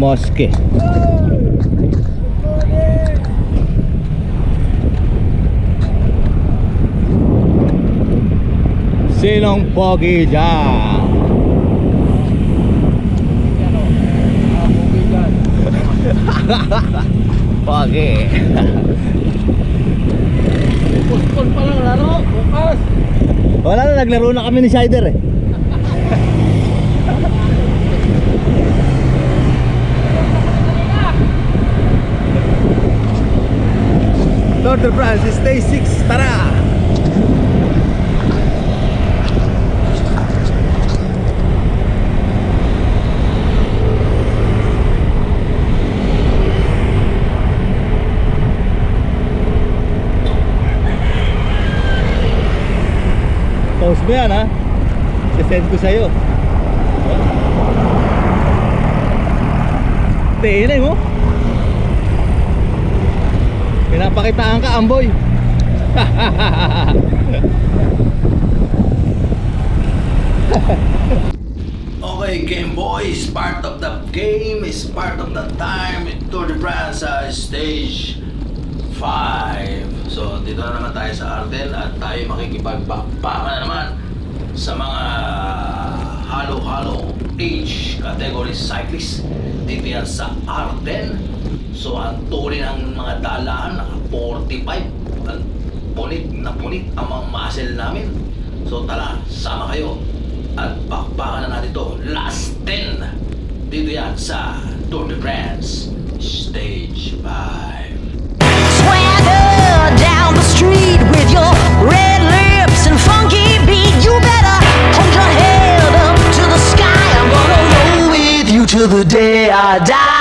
Mosque. Sinong pogi dyan? Pogi. Puspon pa lang laro, bukas. Wala na, naglaro na kami ni Shider eh. Lord of France, stay 6, tara! Post mo yan ha. Sisend ko sa'yo. Tinay mo. Pinapakitaan ka, Amboy. Okay, Game Boys, part of the game is part of the time Tour de France stage 5. So, dito na naman tayo sa Arden at tayo makikipagbakbakan na naman sa mga halo-halo age category cyclist dito yan sa Arden. So, ang tuloy ng mga dalaan, naka 45. Ang punit na punit ang mga muscle namin. So, tara, sama kayo at bakbakan na natin to last 10 dito yan sa Tour de France Stage 5 Swagger down the street with your red lips and funky beat. You better hold your head up to the sky. I'm gonna roll with you till the day I die.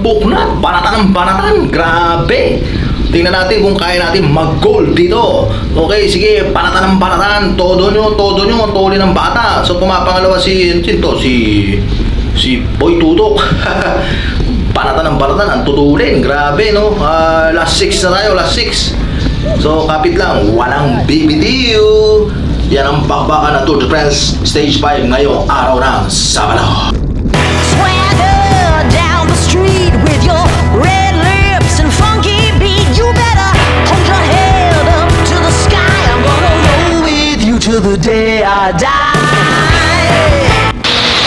Puknat, banatan ng banatan, grabe. Tingnan natin kung kaya natin mag-gold dito. Okay, sige, panatan ng panatan, todo nyo, todo nyo, ang tulin ng bata. So, pumapangalawa si, sino to? Si, si Boy Tutok. panatan ng panatan, ang tutulin, grabe, no? Ah, last six na tayo, last six. So, kapit lang, walang BBTU. Yan ang bakbakan ng Tour de France Stage 5 ngayong araw ng Sabado. Till the day I die.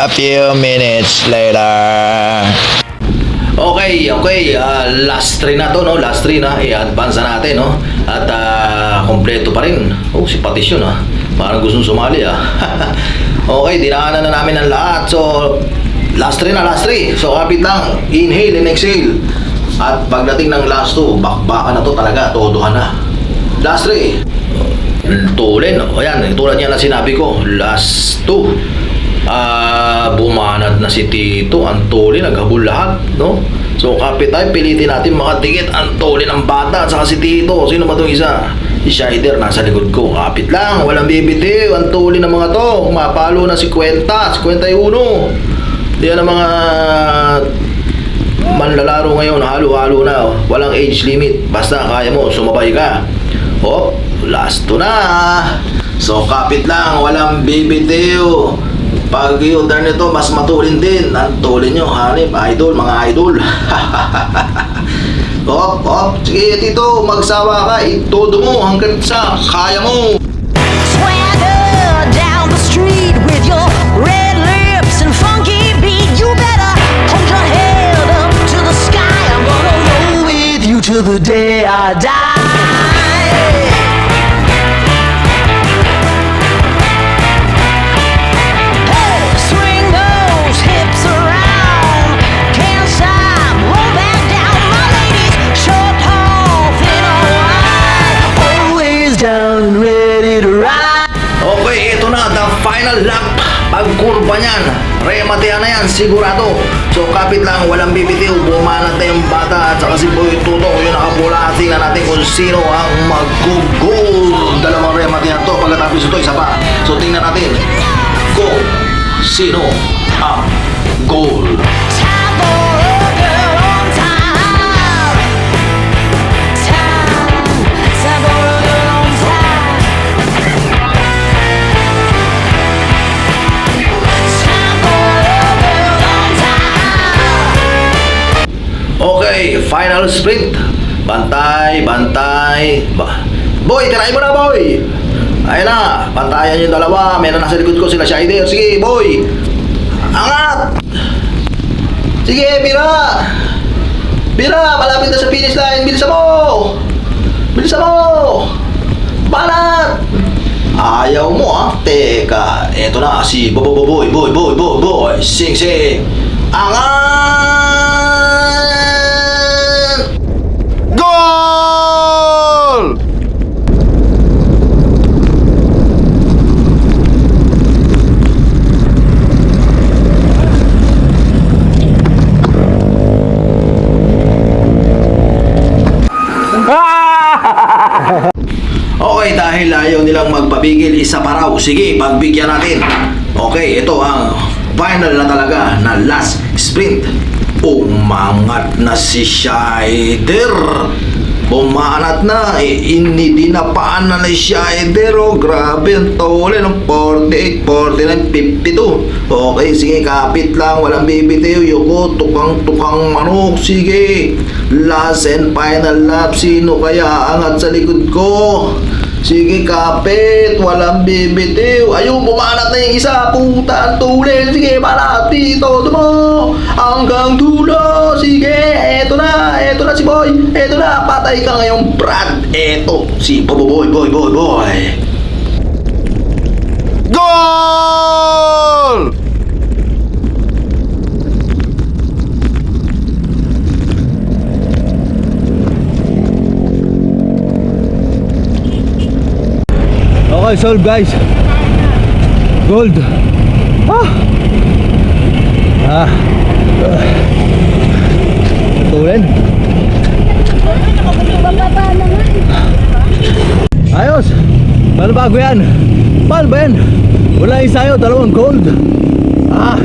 A few minutes later. Okay, okay. ah, last three na to, no? Last three na. I-advance na natin, no? At ah, kompleto pa rin. Oh, si Patis yun, ah. Parang gustong sumali, ah. okay, dinaanan na namin ang lahat. So, last three na, last three. So, kapit lang. Inhale and exhale. At pagdating ng last two, bakbakan na to talaga. Todohan na. Last three. Tulin. O yan, tulad niya na sinabi ko. Last two. Ah, bumanat na si Tito, ang tuli, naghabol lahat, no? So, kapit tayo, pilitin natin makadikit ang tuli ng bata at saka si Tito. Sino ba itong isa? Si Shider, nasa likod ko. Kapit lang, walang bibitiw. Ang tuli ng mga to. Mapalo na si Kwenta, si Kwenta uno. Yan ang mga manlalaro ngayon, halo-halo na. oh. Walang age limit. Basta kaya mo, sumabay ka. Hop, last to na. So, kapit lang, walang bibitiw. Pag turn nito, mas matulin din. Ang tulin nyo, hanip, idol, mga idol. hop, hop. Sige, tito, magsawa ka. Itodo mo hanggang sa kaya mo. Swagger down the street with your red lips and funky beat. You better hold up to the sky. I'm gonna roll with you till the day I die. Final lap. Pagkurba niyan, rematehan na yan, sigurado. So kapit lang, walang bibitiw, bumanat na yung bata at saka si Boy Tuto, yung nakapula. Tingnan natin kung sino ang mag-goal. Dalawang rematehan to, pagkatapos ito, isa pa. So tingnan natin kung sino ang goal. Okay, final sprint. Bantay, bantay. Ba boy, tirahin mo na, boy. Ayun na, bantayan yung dalawa. Meron nasa likod ko sila Shider. Sige, boy. Angat! Sige, Bira! Bira, malapit na sa finish line. Bilisan mo! Bilisan mo! Banat! Ayaw mo ah. Teka, eto na si Boy Boy Boy Boy Boy Sing Sing Angat! Goal! Okay, dahil ayaw magpabigil, isa pa raw. Sige, pagbigyan natin. Okay, ito ang final na talaga na last sprint. Umangat na si Shider. Bumanat na, eh, ini dinapaan na ni Shider. Oh, grabe, ang tole ng 48, 49, 52. Okay, sige, kapit lang, walang bibitiw. Yuko, tukang-tukang manok. Sige, last and final lap. Sino kaya angat sa likod ko? Sige, kapit. Walang bibitiw. Ayun, bumanat na yung isa. Puta, ang tulin. Sige, banat dito. Dumo. Hanggang dulo. Sige, eto na. Eto na si Boy. Eto na. Patay ka ngayon, Brad. Eto, si Boy, Boy, Boy, Boy, Boy. Goal! Okay, solve guys. Gold. Ah. Ah. Tulin. Ayos. Paano bago yan? Paano ba yan? Wala isa sa'yo, dalawang gold. Ah.